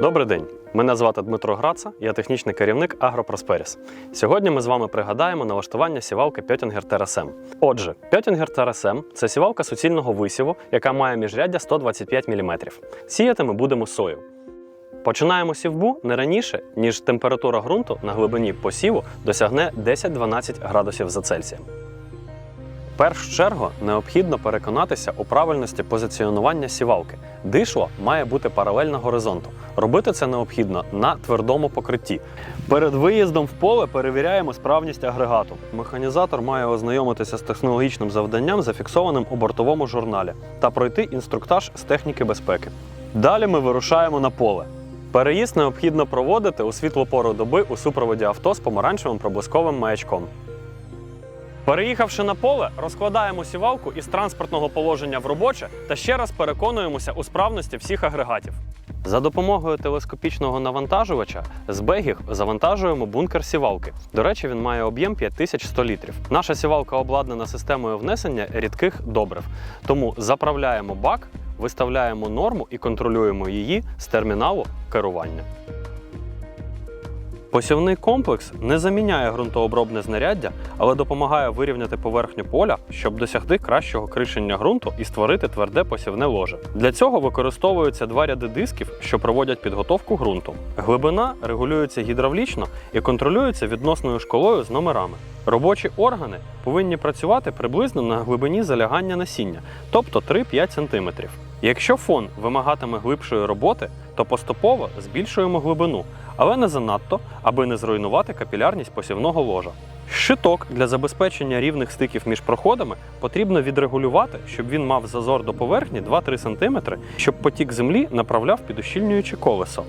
Добрий день. Мене звати Дмитро Граца, я технічний керівник Агропросперіс. Сьогодні ми з вами пригадаємо налаштування сівалки Пьотінгер TRSM. Отже, Пьотінгер TRSM – це сівалка суцільного висіву, яка має міжряддя 125 мм. Сіяти ми будемо сою. Починаємо сівбу не раніше, ніж температура ґрунту на глибині посіву досягне 10-12 градусів за Цельсієм. Першу чергу необхідно переконатися у правильності позиціонування сівалки. Дишло має бути паралельно горизонту. Робити це необхідно на твердому покритті. Перед виїздом в поле перевіряємо справність агрегату. Механізатор має ознайомитися з технологічним завданням, зафіксованим у бортовому журналі, та пройти інструктаж з техніки безпеки. Далі ми вирушаємо на поле. Переїзд необхідно проводити у світлу пору доби у супроводі авто з помаранчевим проблисковим маячком. Переїхавши на поле, розкладаємо сівалку із транспортного положення в робоче та ще раз переконуємося у справності всіх агрегатів. За допомогою телескопічного навантажувача з бегів завантажуємо бункер сівалки. До речі, він має об'єм 5100 літрів. Наша сівалка обладнана системою внесення рідких добрив. Тому заправляємо бак, виставляємо норму і контролюємо її з терміналу керування. Посівний комплекс не заміняє ґрунтообробне знаряддя, але допомагає вирівняти поверхню поля, щоб досягти кращого кришення ґрунту і створити тверде посівне ложе. Для цього використовуються два ряди дисків, що проводять підготовку ґрунту. Глибина регулюється гідравлічно і контролюється відносною школою з номерами. Робочі органи повинні працювати приблизно на глибині залягання насіння, тобто 3-5 см. Якщо фон вимагатиме глибшої роботи, то поступово збільшуємо глибину, але не занадто, аби не зруйнувати капілярність посівного ложа. Щиток для забезпечення рівних стиків між проходами потрібно відрегулювати, щоб він мав зазор до поверхні 2-3 см, щоб потік землі направляв під ущільнююче колесо.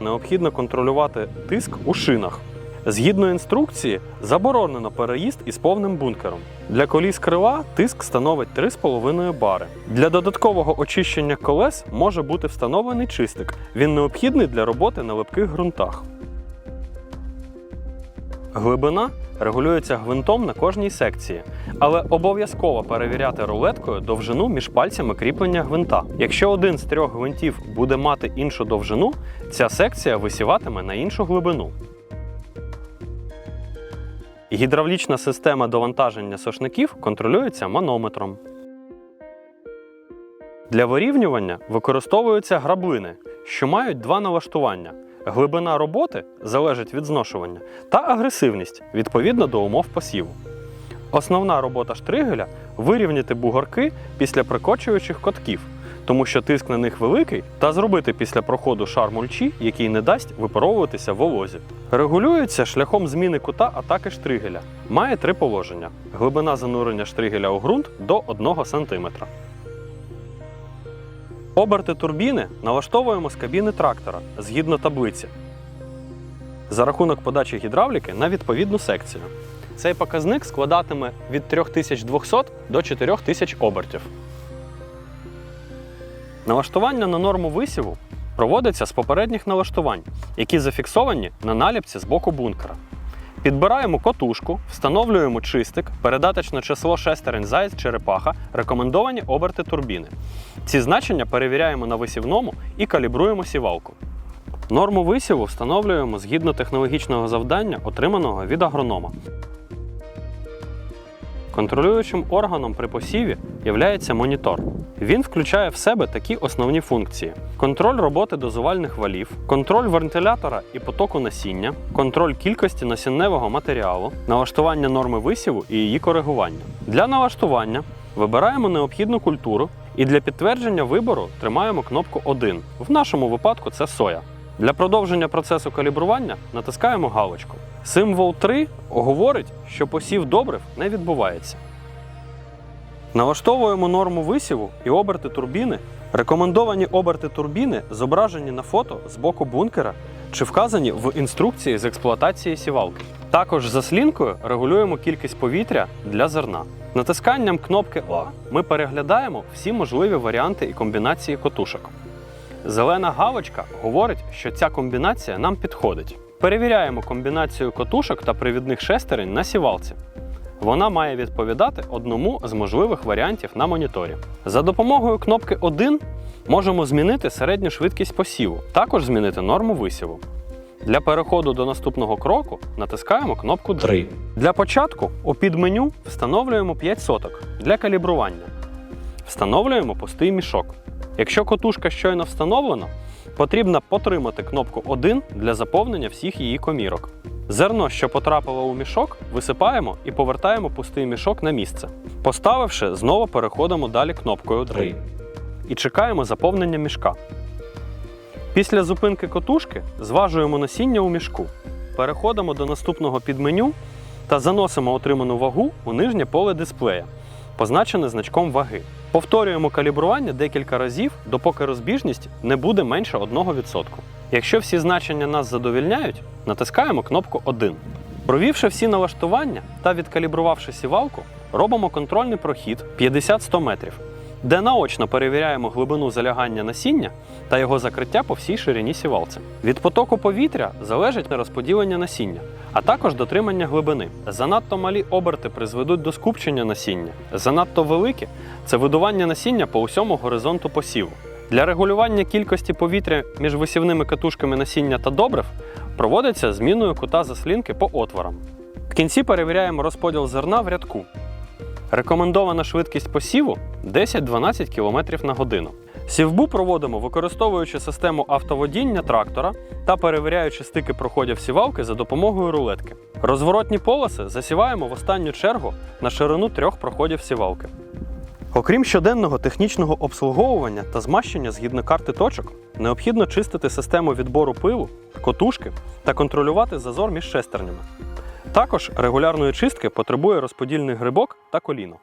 Необхідно контролювати тиск у шинах. Згідно інструкції, заборонено переїзд із повним бункером. Для коліс крила тиск становить 3,5 бари. Для додаткового очищення колес може бути встановлений чистик. Він необхідний для роботи на липких ґрунтах. Глибина регулюється гвинтом на кожній секції, але обов'язково перевіряти рулеткою довжину між пальцями кріплення гвинта. Якщо один з трьох гвинтів буде мати іншу довжину, ця секція висіватиме на іншу глибину. Гідравлічна система довантаження сошників контролюється манометром. Для вирівнювання використовуються граблини, що мають два налаштування. Глибина роботи залежить від зношування та агресивність відповідно до умов посіву. Основна робота штригеля вирівняти бугорки після прикочуючих котків, тому що тиск на них великий, та зробити після проходу шар мульчі, який не дасть випаровуватися в волозі. Регулюється шляхом зміни кута атаки штригеля. Має три положення: глибина занурення штригеля у ґрунт до 1 см. Оберти турбіни налаштовуємо з кабіни трактора згідно таблиці. За рахунок подачі гідравліки на відповідну секцію. Цей показник складатиме від 3200 до 4000 обертів. Налаштування на норму висіву проводиться з попередніх налаштувань, які зафіксовані на наліпці з боку бункера. Підбираємо котушку, встановлюємо чистик, передаточне число шестерень заяць черепаха, рекомендовані оберти турбіни. Ці значення перевіряємо на висівному і калібруємо сівалку. Норму висіву встановлюємо згідно технологічного завдання, отриманого від агронома. Контролюючим органом при посіві є монітор. Він включає в себе такі основні функції: контроль роботи дозувальних валів, контроль вентилятора і потоку насіння, контроль кількості насінневого матеріалу, налаштування норми висіву і її коригування. Для налаштування вибираємо необхідну культуру і для підтвердження вибору тримаємо кнопку 1. В нашому випадку це соя. Для продовження процесу калібрування натискаємо галочку. Символ 3 говорить, що посів добрив не відбувається. Налаштовуємо норму висіву і оберти турбіни. Рекомендовані оберти турбіни зображені на фото з боку бункера чи вказані в інструкції з експлуатації сівалки. Також за слінкою регулюємо кількість повітря для зерна. Натисканням кнопки А ми переглядаємо всі можливі варіанти і комбінації котушок. Зелена галочка говорить, що ця комбінація нам підходить. Перевіряємо комбінацію котушок та привідних шестерень на сівалці. Вона має відповідати одному з можливих варіантів на моніторі. За допомогою кнопки 1 Можемо змінити середню швидкість посіву, також змінити норму висіву. Для переходу до наступного кроку натискаємо кнопку 3. Для початку у підменю встановлюємо 5 соток для калібрування. Встановлюємо пустий мішок. Якщо котушка щойно встановлена, потрібно потримати кнопку 1 для заповнення всіх її комірок. Зерно, що потрапило у мішок, висипаємо і повертаємо пустий мішок на місце. Поставивши, знову переходимо далі кнопкою 3 і чекаємо заповнення мішка. Після зупинки котушки зважуємо насіння у мішку. Переходимо до наступного підменю та заносимо отриману вагу у нижнє поле дисплея, позначене значком ваги. Повторюємо калібрування декілька разів, допоки розбіжність не буде менше 1%. Якщо всі значення нас задовільняють, натискаємо кнопку 1. Провівши всі налаштування та відкалібрувавши сівалку, робимо контрольний прохід 50-100 метрів, де наочно перевіряємо глибину залягання насіння та його закриття по всій ширині сівалці. Від потоку повітря залежить розподілення насіння, а також дотримання глибини. Занадто малі оберти призведуть до скупчення насіння, занадто великі це видування насіння по усьому горизонту посіву. Для регулювання кількості повітря між висівними катушками насіння та добрив проводиться зміною кута заслінки по отворам. В кінці перевіряємо розподіл зерна в рядку. Рекомендована швидкість посіву 10-12 км на годину. Сівбу проводимо, використовуючи систему автоводіння трактора та перевіряючи стики проходів сівалки за допомогою рулетки. Розворотні полоси засіваємо в останню чергу на ширину трьох проходів сівалки. Окрім щоденного технічного обслуговування та змащення згідно карти точок, необхідно чистити систему відбору пилу, котушки та контролювати зазор між шестернями. Також регулярної чистки потребує розподільний грибок та коліно.